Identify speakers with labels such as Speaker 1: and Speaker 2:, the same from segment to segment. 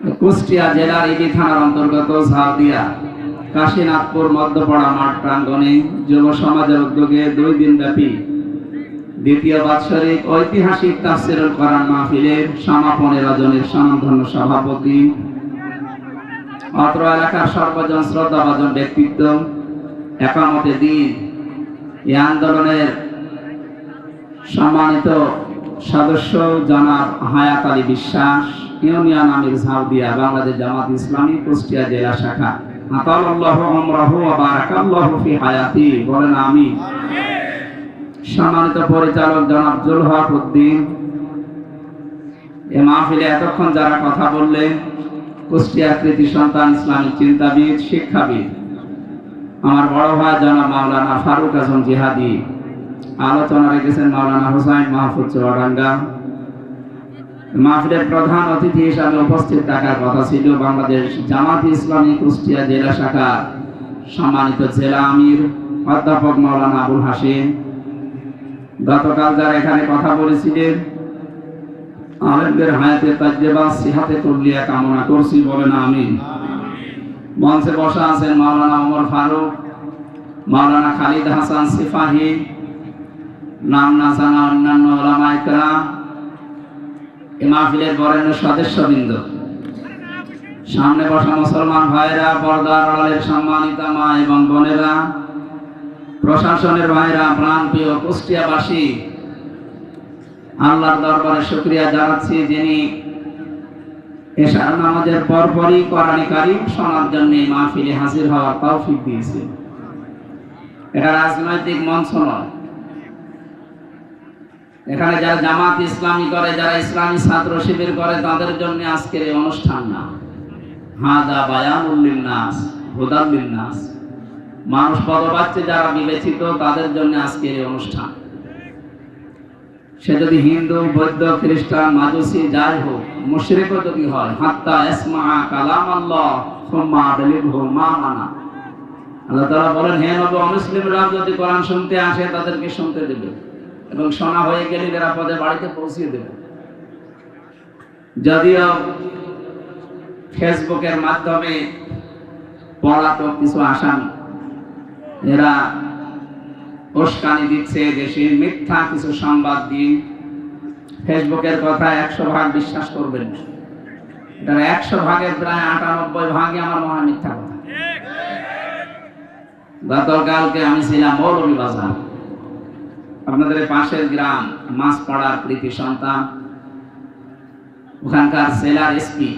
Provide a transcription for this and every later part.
Speaker 1: কুষ্টিয়া জেলার ইবি থানার অন্তর্গত ঝালদিয়া, কাশীনাথপুর, মধ্যপাড়া, মাঠ প্রাঙ্গণে যুব সমাজের উদ্যোগে দুই দিন ব্যাপী দ্বিতীয় বাৎসরিক ঐতিহাসিক তাফসিরুল কোরআন মাহফিলের সমাপনী রজনীর স্বনামধন্য সভাপতি। অত্র এলাকার সর্বজন শ্রদ্ধাভাজন ব্যক্তিত্ব, একামতে দিন এই আন্দোলনের সম্মানিত সদস্য জনাব হায়াত আলী বিশ্বাস। ইউনিয়ন আমির ঝাউদিয়া বাংলাদেশ জামাত ইসলামী কুষ্টিয়া জেলা শাখা। মাহফিলে যারা কথা চিন্তাবিদ, শিক্ষাবিদ, আমার বড় ভাই জনাব মাওলানা ফারুক আজম জিহাদি, আলোচনা রেখেছেন মাওলানা হোসাইন মাহফুজ চুয়াডাঙ্গা। মাহফিলের প্রধান অতিথি হিসাবে উপস্থিত থাকার কথা ছিল বাংলাদেশ জামাত ইসলামী কুষ্টিয়া জেলা শাখা সম্মানিত জেলা আমির অধ্যাপক মাওলানা আবুল হাসিম গতকাল যারা এখানে কথা বলেছিলেন, আলেমদের হায়াতে তাজ্জেবা সিহাতে তুলিয়া কামনা করছি বলেন আমি মঞ্চে বসা আছেন মাওলানা ওমর ফারুক মাওলানা খালিদ হাসান সিফাহি, নাম না জানা অন্যান্য ওলামা ইকরাম এ মাহফিলের বরেণ্য সদস্যবৃন্দ। সামনে বসা মুসলমান ভাইরা, পর্দার আড়ালের সম্মানিতা মা এবং বোনেরা, প্রশাসনের ভাইরা প্রাণ প্রিয় কুষ্টিয়াবাসী, আল্লাহর দরবারে শুক্রিয়া জানাচ্ছি যিনি এশার নামাজের পরপরই কোরআনে কারিম শোনার জন্য এই মাহফিলে হাজির হওয়ার তৌফিক দিয়েছে এটা রাজনৈতিক মঞ্চ নয়। এখানে যারা জামাত ইসলামী করে, যারা ইসলামী ছাত্র শিবির করে, তাদের জন্য আজকের এই অনুষ্ঠান না। হাদা বায়ানুল্লিন নাস হুদাল্লিন নাস মানুষ পদবাচ্চে যারা বিবেচিত, তাদের জন্য আজকের এই অনুষ্ঠান। সে যদি হিন্দু, বৌদ্ধ, খ্রিস্টান, মাজুসি, যাই হোক, মুশরিকও যদি হয়, হাত্তা ইসমা কালাম আল্লাহ সুম্মা আদলিবহু মা মানা। আল্লাহ তাআলা বলেন, হে নবী, অমুসলিমরা যদি কোরআন শুনতে আসে, তাদেরকে শুনতে দেবে। এবং শোনা হয়ে গেলে নিরাপদে বাড়িতে পৌঁছিয়ে দেবে। যদিও ফেসবুকের মাধ্যমে পলাতক কিছু আসামি, এরা উস্কানি দিচ্ছে দেশের মিথ্যা কিছু সংবাদ দিয়ে। ফেসবুকের কথা একশো ভাগ বিশ্বাস করবেন এটার একশো ভাগের প্রায় আটানব্বই ভাগে আমার মহা মিথ্যা কথা। গতকালকে আমি ছিলাম মৌলভী বাজার আপনাদের পাশের গ্রাম, মাছপাড়ার কৃতি সন্তান, ওখানকার সেলার এসপি,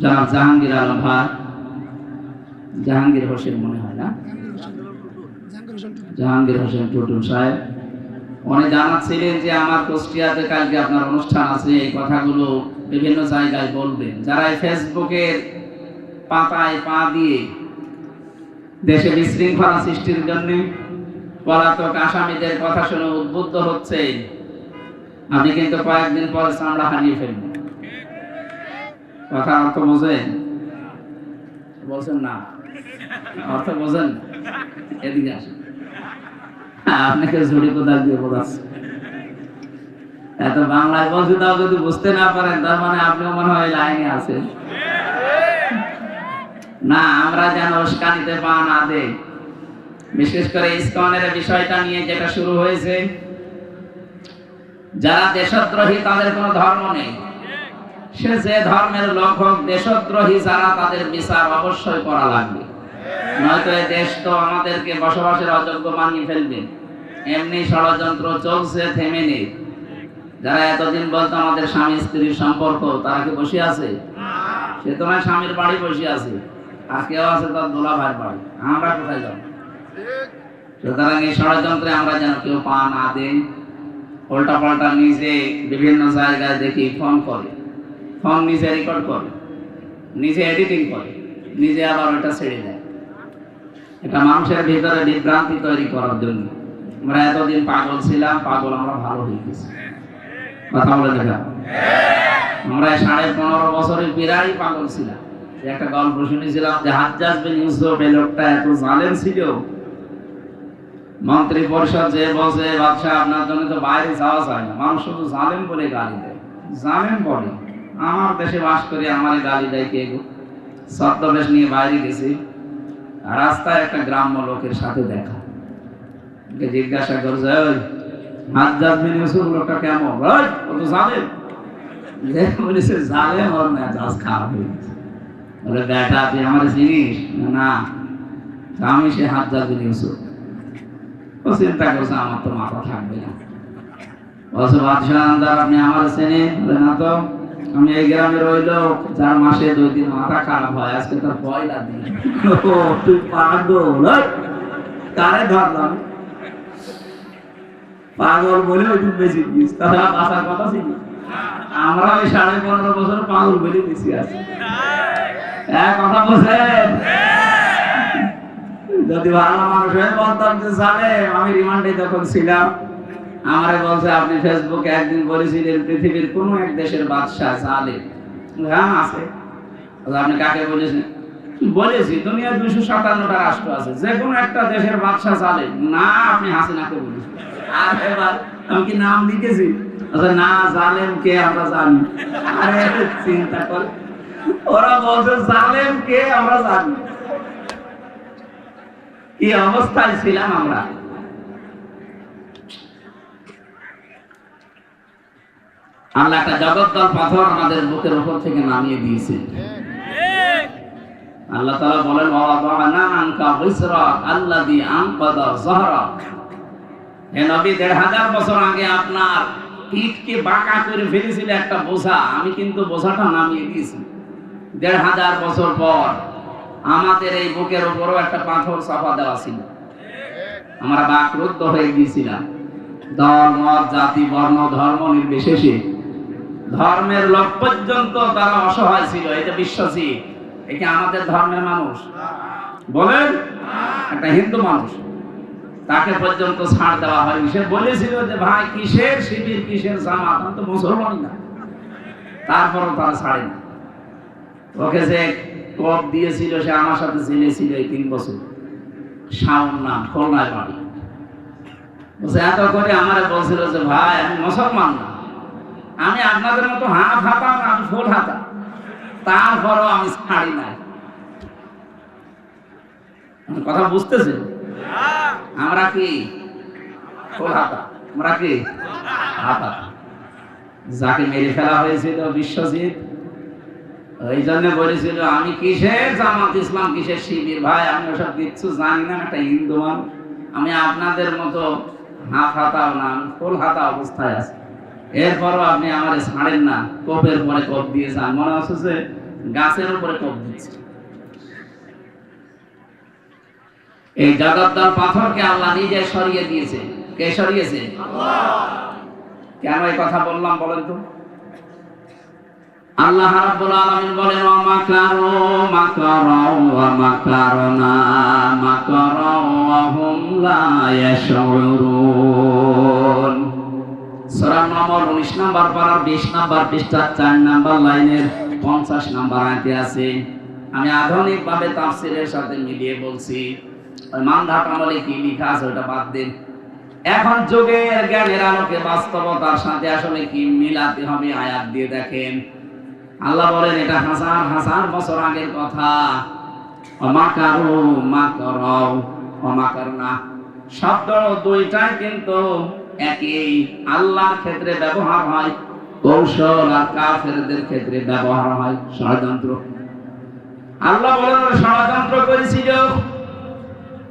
Speaker 1: জনাব জাহাঙ্গীর আলম ভাই জাহাঙ্গীর হোসেন মনে হয় না? জাহাঙ্গীর হোসেন টুটুল সাহেব। উনি জানাচ্ছিলেন যে আমার কুষ্টিয়াতে কালকে আপনার অনুষ্ঠান আছে, এই কথাগুলো বিভিন্ন জায়গায় বলবেন। যারা এই ফেসবুকের পাতায় পা দিয়ে দেশে বিশৃঙ্খলা সৃষ্টির জন্য পলাতক আসামিদের কথা শুনে উদ্বুদ্ধ হচ্ছে। আপনি কিন্তু কয়েকদিন পরে চামড়া হারিয়ে ফেলবেন কথা অর্থ বোঝেন? বলছেন না। অর্থ বোঝেন? এদিকে আসেন। আপনাকে ঝুড়ি কোদাল দিয়ে বোঝাচ্ছে এত বাংলায় বলছি, তাও যদি বুঝতে না পারেন, তার মানে আপনিও মনে হয় লাইনে আছেন। না, আমরা যেন উস্কানিতে পা না দেই। বিশেষ করে ইসকনের বিষয়টা নিয়ে যেটা শুরু হয়েছে, যারা দেশদ্রোহী তাদের কোনো ধর্ম নেই। সে যে ধর্মের লোক হোক দেশদ্রোহী যারা, তাদের বিচার অবশ্যই করা লাগবে। নয়তো এই দেশ তো আমাদেরকে বসবাসের অযোগ্য বানিয়ে ফেলবে। এমনি ষড়যন্ত্র চলছে, থেমে নেই। যারা এতদিন বলতো আমাদের স্বামী স্ত্রীর সম্পর্ক, তারা কি বসে আছে? সে তোমার স্বামীর বাড়ি বসে আছে। আর কেউ আছে তার দোলা ভাইয়ের বাড়ি। আমরা কোথায় যাব? সুতরাং এই ষড়যন্ত্রে আমরা যেন কেউ পা না দেই উল্টা পাল্টা নিজে বিভিন্ন জায়গায় দেখি ফোন করে ফোন নিজে রেকর্ড করে, নিজে এডিটিং করে, নিজে আবার ওটা ছেড়ে দেয়। এটা মানুষের ভিতরে বিভ্রান্তি তৈরি করার জন্য। আমরা এতদিন পাগল ছিলাম, পাগল আমরা ভালো হয়ে গেছি। কথা বলে দেখা আমরা সাড়ে পনেরো বছরের প্রায় পাগল ছিলাম। একটা গল্প শুনেছিলাম যে হাজ্জাজ বিন ইউসুফ এই লোকটা এত জালেম ছিল মন্ত্রী পরিষদ যে বসে বাদশাহ, আপনার জন্য তো বাইরে যাওয়া যায় না। মানুষ শুধু জালেম বলে গালি দেয়। জালেম বলে। আমার দেশে বাস করে আমার গালি দেয় কে গো? ছদ্মবেশ নিয়ে বাইরে গেছি। রাস্তায় একটা গ্রাম্য লোকের সাথে দেখা। জিজ্ঞাসা করছে, ওই হাজ্জাজ বিন ইউসুফ লোকটা কেমন? ওই, ও তো জালেম। যে বলেছে, জালেম ওর মেজাজ খারাপ হয়ে গেছে। বলে, বেটা, তুই আমার চিনিস? না। আমি সে হাজ্জাজ বিন ইউসুফ চিন্তা আমার তো মাথা থাকবে না। আপনি আমার না তো, আমি এই গ্রামে রইল মাসে দুই দিন মাথা খারাপ হয়, আজকে তার পয়লা দিন। তুই পাগল কারে ধরলাম? পাগল বলে ওই দিন বেশি দিস, তাহলে বাঁচার কথা আমরা ওই সাড়ে পনেরো বছর পাগল বলে বেশি আছি। কথা বলছেন? যদি ভালো মানুষ হয়ে বলতাম যে জানে আমি রিমান্ডে যখন ছিলাম। আমারে বলছে, আপনি ফেসবুকে একদিন বলেছিলেন, পৃথিবীর কোন এক দেশের বাদশাহ জালেম। হ্যাঁ আছে। আপনি কাকে বলেছেন? বলেছি দুনিয়ায় দুশো সাতান্নটা রাষ্ট্র আছে যে কোনো একটা দেশের বাদশাহ জালেম। না, আপনি হাসিনাকে বলেছেন। আর এবার আমি কি নাম লিখেছি আচ্ছা না, জালেম কে আমরা জানি। আরে, চিন্তা কর। ওরা বলছে, জালেম কে আমরা জানি? কি অবস্থায় ছিলাম আমরা। আল্লাহ একটা জগদ্দল পাথর আমাদের বুকের উপর থেকে নামিয়ে দিয়েছে। আল্লাহ তাআলা বলেন ওয়াদানা আনকা বিসরাক আল্লাযী আনকাদা যাহরাক হে নবী, দেড় হাজার বছর আগে আপনার পিঠকে বাঁকা করে ফেলেছিল একটা বোঝা। আমি কিন্তু বোঝাটা নামিয়ে দিয়েছি। দেড় হাজার বছর পর আমাদের এই বুকের উপরও একটা পাথর চাপা দেওয়া ছিল। আমরা বাকরুদ্ধ হয়ে গিয়েছিলাম। দল, মত, জাতি, বর্ণ, ধর্ম নির্বিশেষে। ধর্মের লোক পর্যন্ত তারা অসহায় ছিল এটা বিশ্বাসী একে আমাদের ধর্মের মানুষ? বলেন, একটা হিন্দু মানুষ, তাকে পর্যন্ত ছাড় দেওয়া হয়নি। সে বলেছিল যে, ভাই, কিসের শিবির, কিসের জামাত? আমি তো মুসলমানই না। তারপরও তারা ছাড়ে না ওকে যে কপ দিয়েছিল, সে আমার সাথে ছিল এই তিন বছর। শাওন বাড়ি। বলছে, এত করে আমার বলছিল যে, ভাই, আমি মুসলমান না। আমি আপনাদের মতো হাত আমি ফুল হাতা তারপরও আমি ছাড়ি আপনি কথা বুঝতেছেন আমরা কি ফুল হাতা আমরা কি হাতা যাকে মেরে ফেলা হয়েছিল বিশ্বজিৎ ওই জন্য বলেছিল আমি কিসের জামাত? ইসলাম কিসের শিবির? ভাই আমি ওসব কিচ্ছু জানি না একটা হিন্দু মানুষ। আমি আপনাদের মতো হাত হাতাও না আমি ফুল হাতা অবস্থায় আছি। এরপরও আপনি আমার ছাড়েন না। কোপের পরে কোপ দিয়ে যান। মনে হচ্ছে যে গাছের উপরে কোপ দিচ্ছে। এই জগদ্দল পাথরকে আল্লাহ নিজে সরিয়ে দিয়েছে। কে সরিয়েছে? কেন এই কথা বললাম বলেন তো? আল্লাহ রাব্বুল আলামিন বলেন, ওয়া মাকারু ওয়া মাকারনা, মাকারা, ওয়া হুম লা ইয়াশউরুন। সূরা নম্বর 19 নাম্বার পারার 20 নাম্বার পৃষ্ঠার 4 নাম্বার লাইনের 50 নাম্বার আয়াতে আছে। আমি আধুনিক ভাবে তাফসীরের সাথে মিলিয়ে বলছি, ওই আমলে কি লেখা আছে ওটা বাদ দিন। এখন যুগের জ্ঞানের আলোকে বাস্তবতার সাথে আসলে কি মিলাতে হবে আয়াত দিয়ে দেখেন। আল্লাহ বলেন, এটা হাজার হাজার বছর আগের কথা। অমাকারু মাকরাও অমাকারনা শব্দ দুইটাই কিন্তু একই। আল্লাহর ক্ষেত্রে ব্যবহার হয়, কৌশল আর কাফেরদের ক্ষেত্রে ব্যবহার হয় ষড়যন্ত্র। আল্লাহ বলেন, ষড়যন্ত্র করেছিল।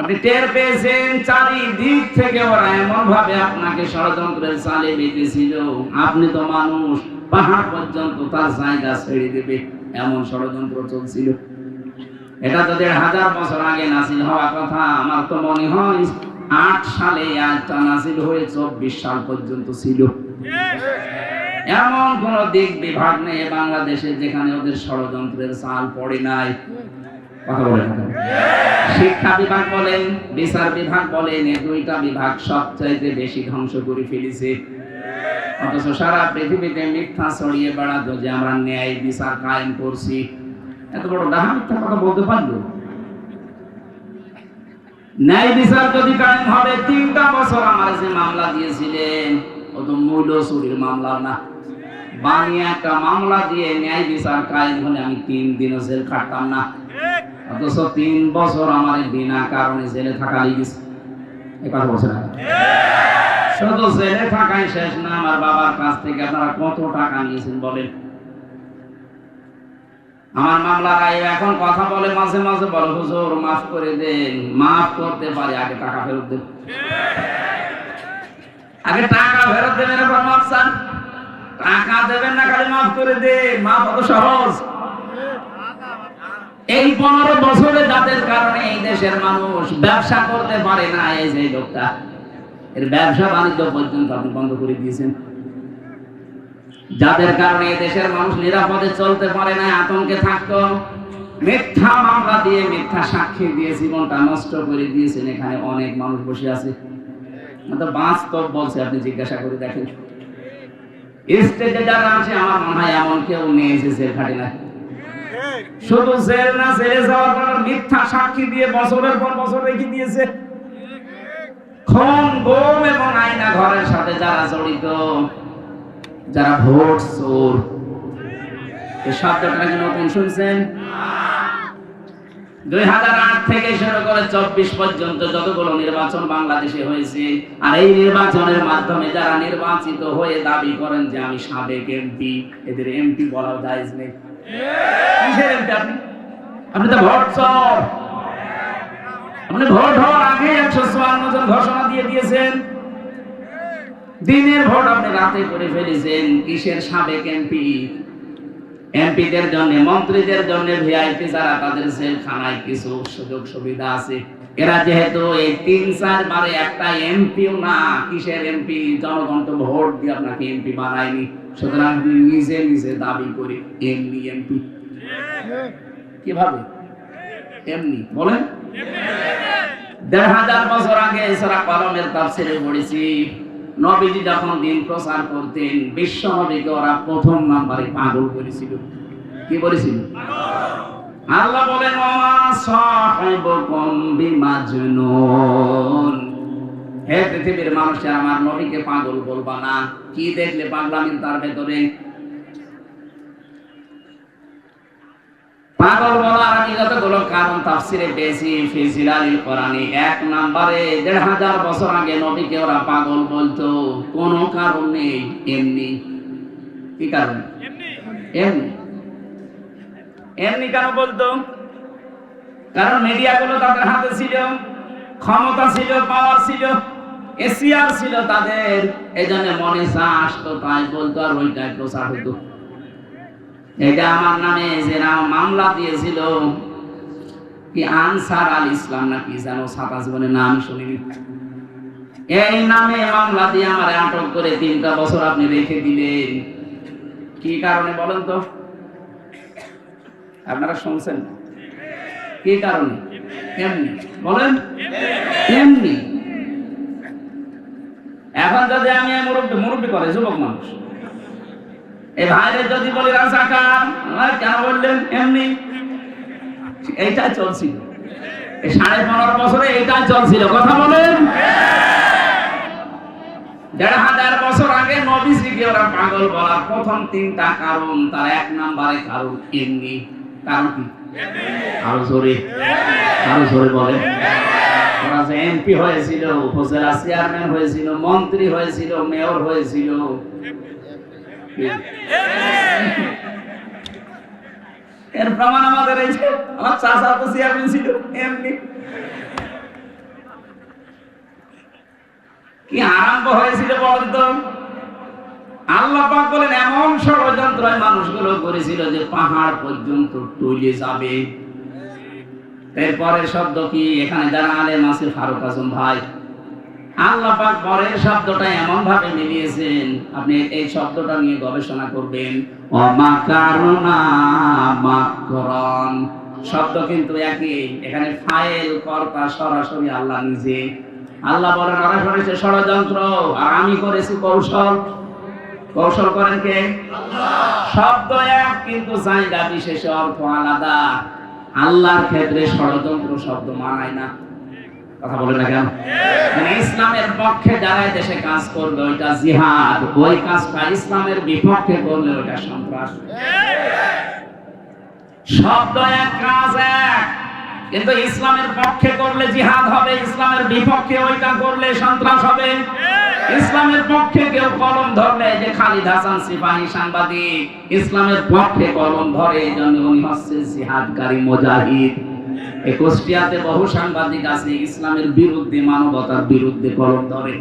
Speaker 1: আপনি টের পেয়েছেন চারিদিক থেকে ওরা এমন ভাবে আপনাকে আপনি তো মানুষ, পাহাড় পর্যন্ত তার জায়গা ছেড়ে দেবে, এমন ষড়যন্ত্র চলছিল। এটা হাজার বছর আগে নাসিল কথা, আমার তো মনে হয় আট সালে নাসিল হয়ে চব্বিশ সাল পর্যন্ত ছিল। এমন কোন দিক বিভাগ নেই বাংলাদেশে যেখানে ওদের ষড়যন্ত্রের চাল পড়ে নাই। কথা বলেন শিক্ষা বিভাগ বলেন, বিচার বিভাগ বলেন, এই দুইটা বিভাগ সবচাইতে বেশি ধ্বংস করে ফেলেছে। অথচ সারা পৃথিবীতে মিথ্যা ছড়িয়ে বেড়াতো যে আমরা ন্যায় বিচার কায়েম করছি। এত বড় ডাহা মিথ্যা কথা বলতে পারল? ন্যায় বিচার যদি কায়েম হবে, তিনটা বছর আমার যে মামলা দিয়েছিলেন, ও তো মূল্য চুরির মামলা না। বানিয়ে একটা মামলা দিয়ে ন্যায় বিচার কায়েম হলে আমি তিন দিনও জেল খাটতাম না। অথচ তিন বছর আমার বিনা কারণে জেলে থাকা লেগেছে। এই কথা বলছে শুধু জেলে থাকাই শেষ না, আমার বাবার কাছ থেকে আপনারা কত টাকা নিয়েছেন বলেন? আমার মামলার আয় এখন কথা বলে মাঝে মাঝে বলে, হুজুর, মাফ করে দেন, মাফ করতে পারে, আগে টাকা ফেরত দেন। আগে টাকা ফেরত দেবেন, এরপর মাফ চান। টাকা দেবেন না, খালি মাফ করে দে মাফ অত সহজ। এই পনেরো বছরে যাদের কারণে এই দেশের মানুষ ব্যবসা করতে পারে না, এই যে লোকটা, এর ব্যবসা বাণিজ্য পর্যন্ত আপনি বন্ধ করে দিয়েছেন। যাদের কারণে দেশের মানুষ নিরাপদে চলতে পারে না, আতঙ্কে থাকতো, মিথ্যা মামলা দিয়ে মিথ্যা সাক্ষী দিয়ে জীবনটা নষ্ট করে দিয়েছেন, এখানে অনেক মানুষ বসে আছে। বাস্তব বলছে, আপনি জিজ্ঞাসা করে দেখেন। স্টেজে যারা আছে, আমার মনে হয় এমন কেউ নেই যে জেল খাটে না শুধু জেল না, জেলে যাওয়ার মিথ্যা সাক্ষী দিয়ে বছরের পর বছর রেখে দিয়েছে। এবং আয়না ঘরের সাথে যারা জড়িত, যারা ভোট চোর। এই শব্দটা কি নতুন শুনছেন? দুই হাজার আট থেকে শুরু করে চব্বিশ পর্যন্ত যতগুলো নির্বাচন বাংলাদেশে হয়েছে, আর এই নির্বাচনের মাধ্যমে যারা নির্বাচিত হয়ে দাবি করেন যে আমি সাবেক এমপি, এদের এমপি বলাও যায় নেই। দিনের ভোট আপনি রাতে করে ফেলেছেন। কিসের জন্য, মন্ত্রীদের জন্য ভিআইপি যারা তাদের জেলখানায় কিছু সুযোগ সুবিধা আছে? এরা যেহেতু এই তিন চার বারে একটা এমপিও না, কিসের এমপি জনগণ তো ভোট দিয়ে আপনাকে এমপি বানায়নি। সুতরাং নিজে নিজে দাবি করে এমনি এমপি কীভাবে? এমনি। বলেন। দেড় হাজার বছর আগে এছাড়া কলমের তাফসিরে পড়েছি, নবীজি যখন দিন প্রচার করতেন বিশ্ব নবীকে ওরা প্রথম নাম্বারে পাগল করেছিল। কি বলেছিল? আল্লাহ বলেন ওমা সাহিবুকুম বিমাজনুন। হে পৃথিবীর মানুষের আমার নবীকে পাগল বলবা না। কি দেখলে পাগলামি তার ভেতরে? পাগল বলার আমি যতগুলো কারণ তাফসিরে পেয়েছি ফিজিলালিল কোরআনে এক নম্বরে দেড় হাজার বছর আগে নবীকে ওরা পাগল বলতো। কোনো কারণ নেই এমনি। কি কারণ? এমনি। এমনি কেন বলতো? কারণ মিডিয়াগুলো তাদের হাতে ছিল, ক্ষমতা ছিল পাওয়ার ছিল এসিয়ার ছিল তাদের। এই জন্য মনে চা আসতো তাই বলতো আর ওইটাই প্রচার হতো। এটা আমার নামে যে মামলা দিয়েছিল, কি আনসার আল ইসলাম নাকি যেন সাতা জীবনে নাম শুনিনি। এই নামে মামলা দিয়ে আমার আটক করে তিনটা বছর আপনি রেখে দিলেন। কি কারণে বলেন তো? আপনারা শুনছেন না? কি কারণে? এমনি বলেন। এমনি এখন যদি আমি মুরব্বী মুরব্বী করে, যুবক মানুষ। এই ভাইরে যদি বলি রাজাকার কেন বললেন? এমনি। এইটা চলছিল। এই সাড়ে পনেরো বছরে এইটা চলছিল। কথা বলেন। দেড় হাজার বছর আগে নবীজিকে ওরা পাগল বলার প্রথম তিনটা কারণ, তার এক নম্বরে কারণ এমনি। এমপি হয়েছিল, উপজেলা চেয়ারম্যান হয়েছিল, মন্ত্রী হয়েছিল, মেয়র হয়েছিল। এর প্রমাণ আমাদের এই আমার চাচা তো চেয়ারম্যান ছিল এমনি কি আরম্ভ হয়েছিল বলতো আল্লাহ পাক বলেন, এমন ষড়যন্ত্র মানুষগুলো করেছিল যে পাহাড় পর্যন্ত টইলে যাবে। এরপরের শব্দ কি? এখানে যারা আলেম আছে, ফারুক আজম ভাই। আল্লাহ পাক পরের শব্দটা এমন ভাবে মিলিয়েছেন, আপনি এই শব্দটা নিয়ে গবেষণা করবেন। অমাকারনা মাকরন। শব্দ কিন্তু একই, এখানে ফাইল, কর্তা, সরাসরি আল্লাহ নিজে। আল্লাহ বলেন ওরা করেছে ষড়যন্ত্র, আর আমি করেছি কৌশল। কৌশল করেন কে? শব্দ এক কিন্তু জায়গা বিশেষে অর্থ আলাদা। আল্লাহর ক্ষেত্রে ষড়যন্ত্র শব্দ মানায় না। কথা বলে না কেন? মানে ইসলামের পক্ষে দেশে কাজ করবে, ওইটা জিহাদ। ওই কাজটা ইসলামের বিপক্ষে করলে ওইটা সন্ত্রাস। শব্দ এক কাজ এক। কিন্তু ইসলামের পক্ষে করলে জিহাদ হবে, ইসলামের বিপক্ষে ওইটা করলে সন্ত্রাস হবে। ইসলামের পক্ষে কেউ কলম ধরলে যে খালিদ হাসান সিপাহী সাংবাদিক, ইসলামের পক্ষে কলম ধরে এই জন্য উনি হচ্ছে জিহাদকারী মুজাহিদ। এই কুষ্টিয়াতে বহু সাংবাদিক আছে, ইসলামের বিরুদ্ধে, মানবতার বিরুদ্ধে কলম ধরে।